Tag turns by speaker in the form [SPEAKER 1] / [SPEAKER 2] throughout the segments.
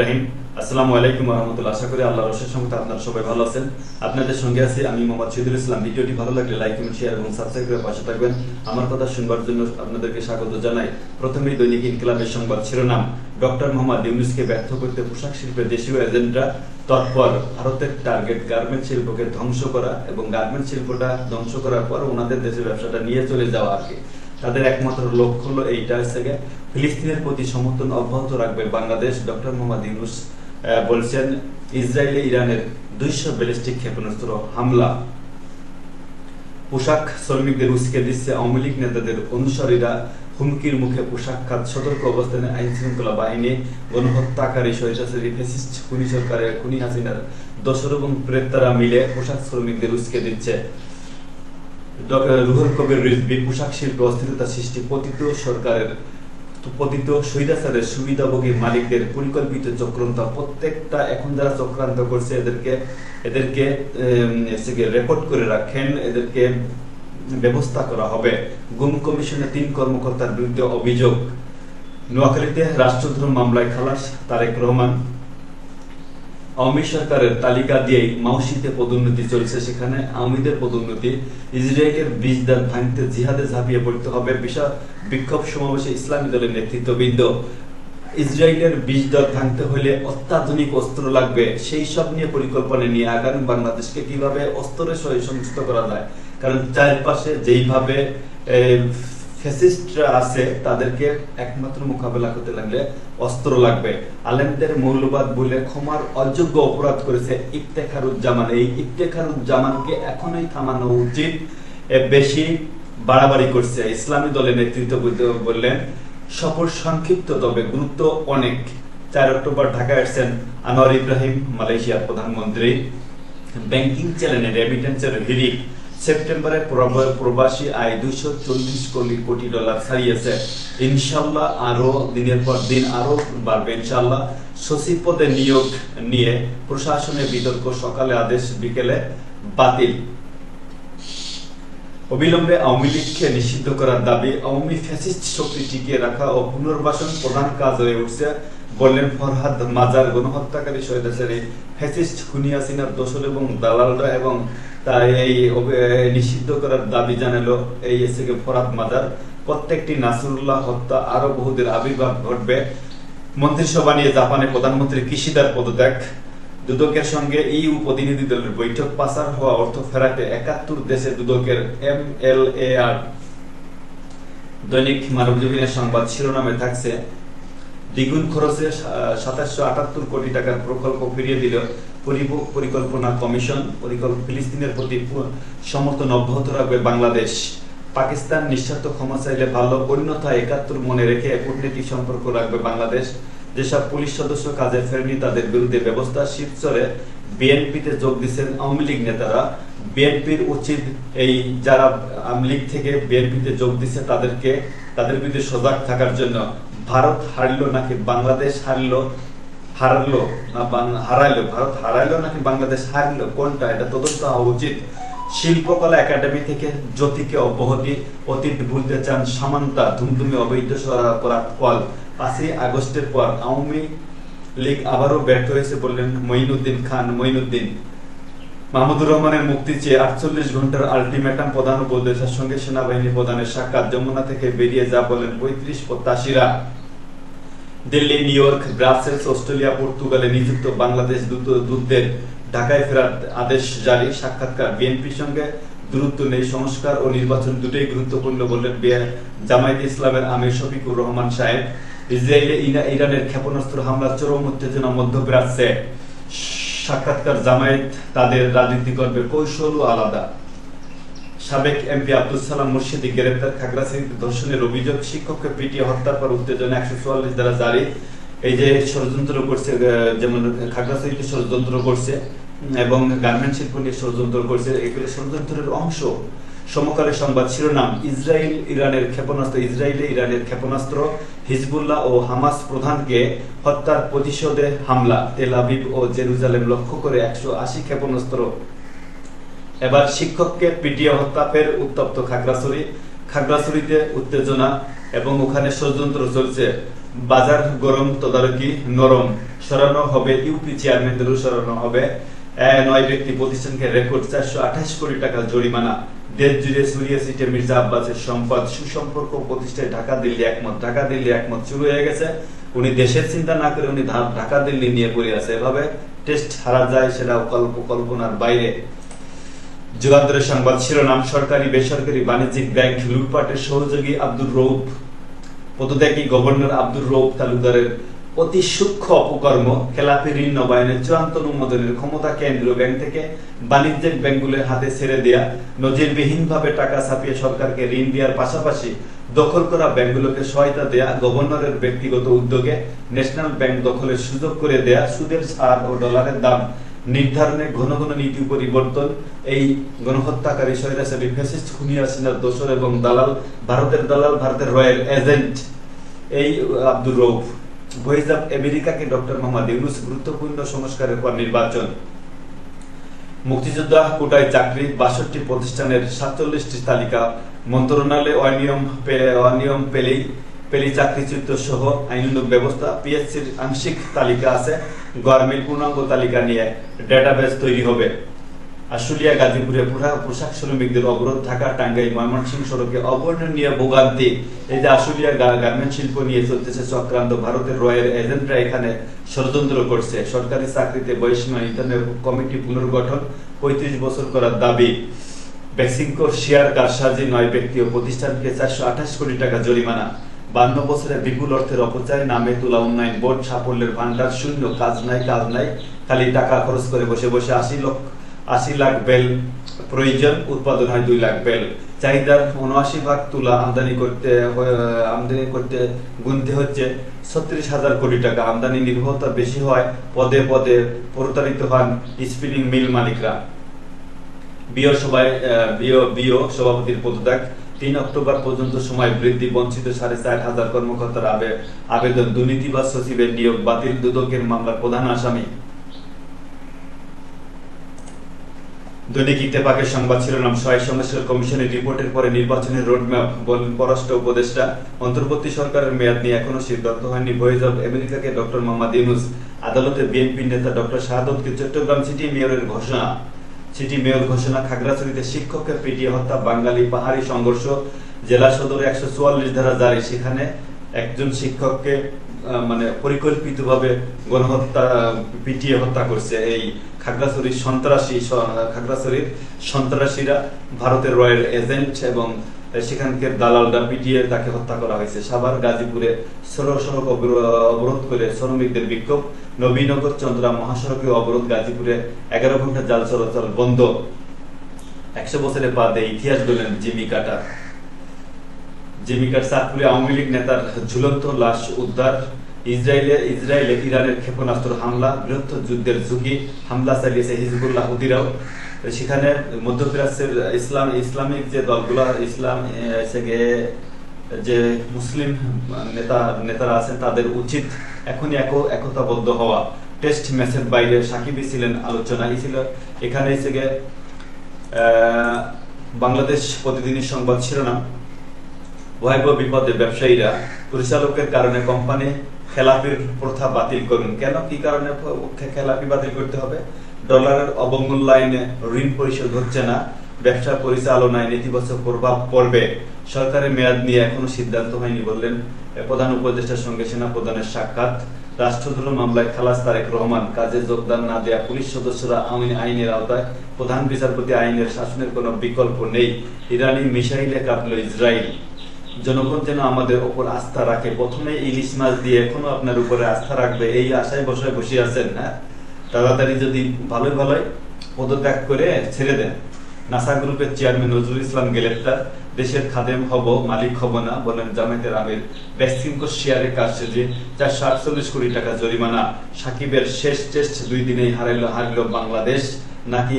[SPEAKER 1] রহিম আলাইকুম করি অশেষ সঙ্গে সবাই ভালো আছেন। আপনাদের সঙ্গে আছি আমি মোহাম্মদ ইসলাম। ভালো লাগলে শেয়ার এবং আমার কথা শুনবার জন্য আপনাদেরকে স্বাগত জানাই। প্রথমেই দৈনিক সংবাদ শিরোনাম। ডক্টর মোহাম্মদ ব্যর্থ করতে পোশাক শিল্পের দেশীয় এজেন্টরা ভারতের টার্গেট গার্মেন্ট শিল্পকে ধ্বংস করা এবং গার্মেন্ট শিল্পটা ধ্বংস করার পর ওনাদের দেশের ব্যবসাটা নিয়ে চলে যাওয়া আর কি। তাদের একমাত্র লক্ষ্য হলো এইটা হচ্ছে ফিলিস্তিনের প্রতি সমর্থন অব্যাহত রাখবে বাংলাদেশ। ডক্টর মোহাম্মদ ইউনুস বলছেন, ইসরায়েলে ইরানের দুইশো ব্যালিস্টিক ক্ষেপণাস্ত্র হামলা। পোশাক শ্রমিকদের উস্কে দিচ্ছে আওয়ামী লীগ নেতাদের অনুসারীরা। হুমকির মুখে পোশাক খাত, সতর্ক অবস্থানে আইন শৃঙ্খলা বাহিনী, গণহত্যাকারী, স্বৈরাচারী ফেসিস্ট খুনি সরকারের খুনি হাসিনার দোসর এবং প্রেতারা মিলে পোশাক শ্রমিকদের উস্কে দিচ্ছে। রুহুল কবির রিজভি পোশাক শিল্পে অস্থিরতা সৃষ্টি পতিত সরকারের পতিত স্বৈরাচারের সুবিধাভোগী মালিকদের পরিকল্পিত চক্রান্ত। প্রত্যেকটা এখন যারা চক্রান্ত করছে, এদেরকে এদেরকে রেকর্ড করে রাখেন, এদেরকে ব্যবস্থা করা হবে। গুম কমিশনের তিন কর্মকর্তার বিরুদ্ধে অভিযোগ। নোয়াখালীতে রাষ্ট্রদ্রোহ মামলায় খালাস, তারেক রহমান। আওয়ামী সরকারের তালিকা দিয়েই মাউসিতে পদোন্নতি চলছে সেখানে। আওয়ামীদের পদোন্নতি, ইসরায়েলের বীজদার ভাঙতে জিহাদে ঝাঁপিয়ে পড়তে হবে বিশাল বিক্ষোভ সমাবেশে ইসলামী দলের নেতৃত্ববৃন্দ। ইসরায়েলের বীজদার ভাঙতে হলে অত্যাধুনিক অস্ত্র লাগবে, সেই সব নিয়ে পরিকল্পনা নিয়ে আগামী বাংলাদেশকে কীভাবে অস্ত্রের সহ সংযুক্ত করা যায়? কারণ চারপাশে যেইভাবে ফ্যাসিস্টরা আছে, তাদেরকে একমাত্র মোকাবেলা করতে লাগলে অস্ত্র লাগবে। আলেমদের মৌলবাদ বলে ক্ষমার অযোগ্য অপরাধ করেছে ইফতেখারুজ্জামান। এই ইফতেখারুজ্জামানকে এখনই থামানো উচিত। বেশি বাড়াবাড়ি করছে। ইসলামী দলের নেতৃত্ব বললেন, সফর সংক্ষিপ্ত, তবে গুরুত্ব অনেক। চার অক্টোবর ঢাকায় আসছেন আনোয়ার ইব্রাহিম, মালয়েশিয়ার প্রধানমন্ত্রী। ব্যাংকিং চ্যানেলে রেমিটেন্সের হিরিক সেপ্টেম্বরে প্রবাসী আয় দুইশো চল্লিশ কোটি কোটি ডলার ছাড়িয়েছে। ইনশাল্লাহ আরও দিনের পর দিন আরও বাড়বে। ইনশাল্লাহ সচিব পদে নিয়োগ নিয়ে প্রশাসনের বিতর্ক, সকালে আদেশ, বিকেলে বাতিল। অবিলম্বে আওয়ামী লীগকে নিষিদ্ধ করার দাবি, আওয়ামী ফ্যাসিস্ট শক্তি টিকিয়ে রাখা ও পুনর্বাসন প্রধান কাজ হয়ে উঠছে বললেন ফরহাদ মাজার। গণহত্যাকারী সৈদাচারী ফ্যাসিস্ট খুনি হাসিনার দোসর এবং দালালরা এবং তাই এই নিষিদ্ধ করার দাবি জানালো এই এসে ফরহাদ মাজার প্রত্যেকটি নাসরুল্লাহ হত্যা আরও বহুদের আবির্ভাব ঘটবে। মন্ত্রিসভা নিয়ে জাপানে প্রধানমন্ত্রী কৃষিদার পদত্যাগ। দুদকের সঙ্গে ইউ প্রতিনিধি দলের বৈঠক পাচার হওয়া অর্থ ফেরাতে একাত্তর দেশে দুদকের এম এল এ আর। দৈনিক মানবজীবনের সংবাদ শিরোনামে থাকছে দ্বিগুণ খরচে সাতাশশো আটাত্তর কোটি টাকার প্রকল্প ফিরিয়ে দিল পরিকল্পনা কমিশন। পরিকল্প ফিলিস্তিনের প্রতি সমর্থন অব্যাহত রাখবে বাংলাদেশ। পাকিস্তান নিঃস্বার্থ ক্ষমা চাইলে ভালো অন্যথায় একাত্তর মনে রেখে কূটনৈতিক সম্পর্ক রাখবে বাংলাদেশ। যেসব পুলিশ সদস্য কাজে ফেরেনি, তাদের বিরুদ্ধে ব্যবস্থা শিবচরে বিএনপিতে যোগ দিচ্ছেন আওয়ামী লীগ নেতারা। বিএনপির উচিত এই যারা আওয়ামী লীগ থেকে বিএনপিতে যোগ দিচ্ছে তাদেরকে, তাদের বিরুদ্ধে সজাগ থাকার জন্য ভারত হারলো নাকি বাংলাদেশ হারলো হারালো না হারাইলো? ভারত হারাইলো নাকি বাংলাদেশ হারলো কোনটা? এটা তদন্ত হওয়া উচিত। শিল্পকলা একাডেমি থেকে জ্যোতিকে অব্যাহতি অতীত ভুলতে চান সামান্তা, ধুমধুমে অবৈধ করা কল। পাঁচই আগস্টের পর আওয়ামী লীগ আবারও ব্যর্থ হয়েছে বললেন মঈনুদ্দিন খান। মঈনুদ্দিন মাহমুদুর রহমানের মুক্তি চেয়ে আটচল্লিশ ঘণ্টার আলটিমেটাম প্রধান উপদেশের সঙ্গে সেনাবাহিনী প্রধানের সাক্ষাৎ। যমুনা থেকে বেরিয়ে যা বলেন পঁয়ত্রিশ প্রত্যাশীরা। Delhi, New York, Brussels, Australia, পর্তুগালে নিযুক্ত বাংলাদেশ দূত দূতদের ঢাকায় ফেরার আদেশ জারি। সাক্ষাৎকার বিএনপির সঙ্গে দূরত্ব নেই। সংস্কার ও নির্বাচন দুটোই গুরুত্বপূর্ণ বললেন জামায়াত ইসলামের আমির শফিকুর রহমান সাহেব। ইসরায়েলে ইরানের ক্ষেপণাস্ত্র হামলার চরম উত্তেজনা মধ্যপ্রাচ্যে। সাক্ষাৎকার জামায়াত তাদের রাজনীতি করবে কৌশলও আলাদা। সাবেক এমপি আব্দুল সালাম মুর্শিদি গ্রেপ্তার খাগড়াছড়িতে ধর্ষণের অভিযোগ, শিক্ষককে পিটিয়ে হত্যার পর উত্তেজনা একশো চুয়াল্লিশ দ্বারা জারি এই যে ষড়যন্ত্র করছে যেমন যেমন খাগড়াছড়িতে ষড়যন্ত্র করছে, এবং গার্মেন্ট শিল্প নিয়ে ষড়যন্ত্র করছে, এগুলো ষড়যন্ত্রের অংশ। সমকালে সংবাদ শিরোনাম ইসরায়েল ইরানের ক্ষেপণাস্ত্র ইসরায়েলে ইরানের ক্ষেপণাস্ত্র, হিজবুল্লাহ ও হামাস প্রধানকে হত্যার প্রতিশোধে হামলা, তেল আবিব ও জেরুজালেম লক্ষ্য করে একশো আশি ক্ষেপণাস্ত্র। এবার শিক্ষককে পিটিয়ে হত্যা ফের উত্তপ্ত খাগড়াছড়ি। খাগড়াছড়িতে উত্তেজনা এবং ওখানে ষড়যন্ত্র চলছে। বাজার গরম তদারকি নরম, সরানো হবে ইউপি চেয়ারম্যানদেরও সরানো হবে। নয় ব্যক্তি প্রতিষ্ঠানকে রেকর্ড চারশো আঠাশ কোটি টাকা জরিমানা। দেশ জুড়ে ছড়িয়ে ছিটে মির্জা আব্বাসের সম্পদ, সুসম্পর্ক প্রতিষ্ঠায় ঢাকা, দিল্লি একমত, ঢাকা, দিল্লি একমত শুরু হয়ে গেছে। উনি দেশের চিন্তা না করে উনি ঢাকা, দিল্লি নিয়ে পড়ে আছে। এভাবে টেস্ট হারা যায় সেটা কল্প কল্পনার বাইরে যুগান্তরের সংবাদ শিরোনাম, সরকারি, বেসরকারি বাণিজ্যিক ব্যাংক লুটপাটের সহযোগী আব্দুর রৌফ পদত্যাগী গভর্নর আব্দুর রৌফ তালুকদারের অতি সূক্ষ্ম অপকর্ম, খেলাপি ঋণ নবায়নের চূড়ান্ত অনুমোদনের ক্ষমতা কেন্দ্রীয় ব্যাংক থেকে বাণিজ্যিক ব্যাংকগুলোর হাতে ছেড়ে দেয়া, নজিরবিহীনভাবে টাকা ছাপিয়ে সরকারকে ঋণ দেওয়ার পাশাপাশি দখল করা ব্যাংকগুলোকে সহায়তা দেয়া, গভর্নরের ব্যক্তিগত উদ্যোগে ন্যাশনাল ব্যাংক দখলের সুযোগ করে দেয়া, সুদের ছাড় ও ডলারের দাম নির্ধারণে ঘন ঘন নীতি পরিবর্তন, এই গণহত্যাকারী স্বৈরাচারী ফ্যাসিস্ট খুনি হাসিনার দোসর এবং দালাল, ভারতের দালাল, ভারতের রয়্যাল এজেন্ট, এই আব্দুর রৌফ ভয়েস আমেরিকাকে ডক্টর মোহাম্মদ ইউনুস গুরুত্বপূর্ণ সংস্কারের পর নির্বাচন। মুক্তিযোদ্ধা কোটায় চাকরি বাষট্টি প্রতিষ্ঠানের সাতচল্লিশটি তালিকা, মন্ত্রণালয়ে অনিয়ম অনিয়ম পেলেই পেলি চাকরিচ্যুত সহ আইনানুগ ব্যবস্থা পিএসসির আংশিক তালিকা আছে গভর্নমেন্ট পূর্ণাঙ্গ তালিকা নিয়ে ডেটাবেস তৈরি হবে। আশুলিয়া, গাজীপুরে পুরা- পোশাক শ্রমিকদের অবরোধ ঢাকা, টাঙ্গাইল, ময়মনসিংহ সড়কে অবর্ণনীয় ভোগান্তি। এই যে আশুলিয়া গার্মেন্ট শিল্প নিয়ে চলতেছে চক্রান্ত, ভারতের রয়ের এজেন্টরা এখানে ষড়যন্ত্র করছে। সরকারি চাকরিতে বয়সীমা ইন্টারনেট কমিটি পুনর্গঠন, পঁয়ত্রিশ বছর করার দাবি। বেক্সিমকোর শেয়ার কারসাজি নয় ব্যক্তি ও প্রতিষ্ঠানকে চারশো আঠাশ কোটি টাকা জরিমানা। বান্ন বছরে বিপুল অর্থের অপচয়, নামে তোলা উন্নয়ন বোর্ড, সাফল্যের ভান্ডার শূন্য, কাজ নাই কাজ নাই, খালি টাকা খরচ করে বসে বসে আশি লক্ষ আশি লাখ বেল, প্রয়োজন উৎপাদন হয় দুই লাখ বেল। চাহিদার উনআশি ভাগ তুলা আমদানি করতে আমদানি করতে গুনতে হচ্ছে। ছত্রিশ হাজার কোটি টাকা আমদানি নির্ভরতা বেশি হয় পদে পদে প্রতারিত হন স্পিনিং মিল মালিকরা। বিও সভায় বিও সভাপতির পদত্যাগ। তিন অক্টোবর পর্যন্ত সময় বৃদ্ধি, বঞ্চিত সাড়ে চার হাজার কর্মকর্তার আবে- আবেদন দুর্নীতিবাজ সচিবের নিয়োগ বাতিল, দুদকের মামলার প্রধান আসামি। দৈনিক ইত্তেফাকের সংবাদ শিরোনাম সহায় সংস্কার কমিশনের রিপোর্টের পরে নির্বাচনের রোডম্যাপ বলেন পররাষ্ট্র উপদেষ্টা, অন্তর্বর্তী সরকারের মেয়াদ নিয়ে এখনও সিদ্ধান্ত হয়নি ভয়েস অব আমেরিকাকে ডক্টর মোহাম্মদ ইউনুস, আদালতে বিএনপি নেতা ডক্টর শাহাদতকে চট্টগ্রাম সিটি মেয়রের ঘোষণা। সিটি মেয়র ঘোষণা, খাগড়াছড়িতে শিক্ষককে পিটিয়ে হত্যা, বাঙালি পাহাড়ি সংঘর্ষ, জেলা সদরে একশো চুয়াল্লিশ ধারা জারি। সেখানে একজন শিক্ষককে মানে পরিকল্পিতভাবে গণহত্যা, পিটিয়ে হত্যা করছে এই খাগড়াছড়ির সন্ত্রাসী খাগড়াছড়ির সন্ত্রাসীরা ভারতের রয়্যাল এজেন্ট এবং সেখানকার দালালরা পিটিয়ে তাকে হত্যা করা হয়েছে। সাভার, গাজীপুরে সড়ক সড়ক অবরোধ করে শ্রমিকদের বিক্ষোভ। নবীনগর, চন্দ্রা মহাসড়কে অবরোধ, গাজীপুরে এগারো ঘণ্টা জাল চলাচল বন্ধ। একশো বছরের বাদে ইতিহাস বললেন জিমি কাটার। জিমিকার চাঁদপুরে আওয়ামী লীগ নেতার ঝুলন্ত লাশ উদ্ধার, ইসরায়েলে ইসরায়েলে ইরানের ক্ষেপণাস্ত্র হামলা বৃহত্তর যুদ্ধের ঝুঁকি হামলা চালিয়েছে হিজবুল্লাহ হুদিরাও। সেখানে মধ্যপ্রাচ্যের ইসলাম ইসলামিক যে দলগুলা, ইসলাম যে মুসলিম নেতা নেতারা আছেন, তাদের উচিত এখনই এক একতাবদ্ধ হওয়া। টেস্ট ম্যাচের বাইরে সাকিবই ছিলেন আলোচনায়। ছিল এখানে বাংলাদেশ প্রতিদিনের সংবাদ শিরোনাম। ভয়াবহ বিপদে ব্যবসায়ীরা পরিচালকের কারণে কোম্পানি খেলাপির প্রথা বাতিল করুন। কেন? কি কারণে খেলাপি বাতিল করতে হবে? ডলারের অবমূল্যায়নে ঋণ পরিশোধ হচ্ছে না। ব্যবসা পরিচালনায় নেতিবাচক প্রভাব পড়বে। সরকারের মেয়াদ নিয়ে এখনও সিদ্ধান্ত হয়নি বললেন প্রধান উপদেষ্টার সঙ্গে সেনা প্রধানের সাক্ষাৎ। রাষ্ট্রদ্রোহ মামলায় খালাস তারেক রহমান। কাজে যোগদান না দেয়া পুলিশ সদস্যরা আইন আইনের আওতায়। প্রধান বিচারপতি আইনের শাসনের কোনো বিকল্প নেই। ইরানি মিসাইলে কাঁপল ইসরায়েল। জনগণ যেন আমাদের ওপর আস্থা রাখে। প্রথমে ইলিশ মাছ দিয়ে এখনও আপনার উপরে আস্থা রাখবে। এই আশায় বসে বসে আছেন হ্যাঁ? তাড়াতাড়ি যদি ভালোই ভালোই পদত্যাগ করে ছেড়ে দেন। নাসা গ্রুপের চেয়ারম্যান নজরুল ইসলাম গ্রেপ্তার। দেশের খাদেম হব, মালিক হব না বলেন জামায়াতের আমির। ভ্যাকসিনকো শেয়ারের কারসাজি চারশো আটচল্লিশ কোটি টাকা জরিমানা। সাকিবের শেষ টেস্ট দুই দিনেই হারাইলো, হারলো বাংলাদেশ। নাকি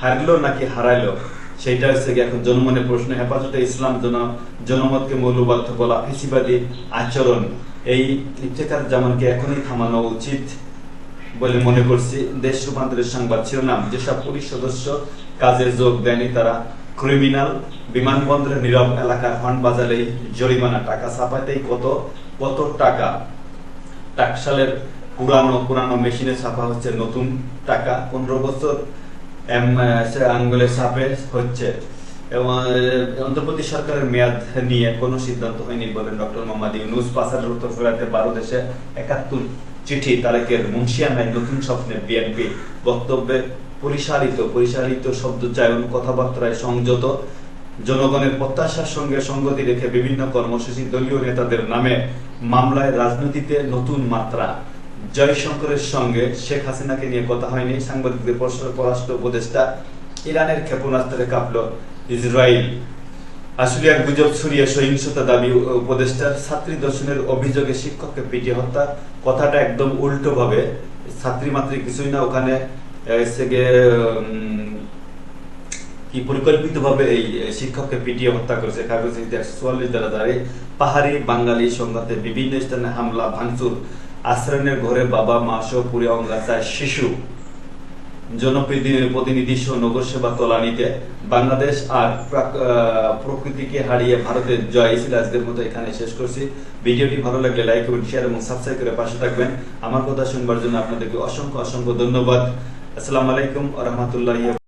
[SPEAKER 1] হারলো, নাকি হারাইলো? সেইটা হচ্ছে এখন জনমনে প্রশ্ন, হেফাজতে ইসলাম জন, জনমতকে মৌলবাদ বলা, ফেসিবাদী আচরণ। এই ইফতেখার জামানকে এখনই থামানো উচিত বলে মনে করছি। দেশ রূপান্তরের সংবাদ শিরোনাম, যেসব পুলিশ সদস্য কাজে যোগ দেয়নি তারা ক্রিমিনাল বিমানবন্দরের নীরব এলাকার হর্ন বাজারে জরিমানা, টাকা ছাপাইতেই কত কত টাকা? টাকশালের পুরানো পুরানো মেশিনে ছাপা হচ্ছে নতুন টাকা। পনেরো বছর এম সে আঙ্গুলে ছাপে হচ্ছে। এবং অন্তর্বর্তী সরকারের মেয়াদ নিয়ে কোনো সিদ্ধান্ত হয়নি বলেন ডক্টর মোহাম্মদ ইউনুস। পাসারের উত্তর ফেরাতে বারো দেশে একাত্তর চিঠি তারেকের মুন্সিয়ানায় নতুন স্বপ্নে বিএনপি বক্তব্যে পরিচালিত পরিচালিত শব্দচয়ন কথাবার্তায় সংযত। জনগণের প্রত্যাশার সঙ্গে সঙ্গতি রেখে বিভিন্ন কর্মসূচি দলীয় নেতাদের নামে মামলায় রাজনীতিতে নতুন মাত্রা। জয়শঙ্করের সঙ্গে শেখ হাসিনাকে নিয়ে কথা হয়নি। সাংবাদিকদের প্রশ্ন পররাষ্ট্র উপদেষ্টা ইরানের ক্ষেপণাস্ত্রে কাঁপল ইসরায়েল। আশুলিয়ার গুজব ছড়িয়ে সহিংসতা দাবি উপদেষ্টার ছাত্রী দর্শনের অভিযোগে শিক্ষককে পিটিয়ে হত্যা। কথাটা একদম উল্টো ভাবে ছাত্রী মাত্রী কিছুই না, ওখানে কি পরিকল্পিত ভাবে এই শিক্ষককে পিটিয়ে হত্যা করেছে। কাগজ একশো চুয়াল্লিশ দ্বারা দাঁড়িয়ে পাহাড়ি বাঙালি সংঘাতে বিভিন্ন স্থানে হামলা, ভাঙচুর আশ্রয়ের ঘরে বাবা, মা সহ পুরে অঙ্গাচায় শিশু জনপ্রতিনিধি প্রতিনিধি সহ নগর সেবা বাংলাদেশ আর প্রকৃতিকে হারিয়ে ভারতের জয় ছিল আজকের মতো এখানে শেষ করছি। ভিডিওটি ভালো লাগলে লাইক করুন শেয়ার এবং সাবস্ক্রাইব করে পাশে থাকবেন। আমার কথা শুনবার জন্য আপনাদেরকে অসংখ্য অসংখ্য ধন্যবাদ। আসসালামু আলাইকুম রহমতুল্লাহ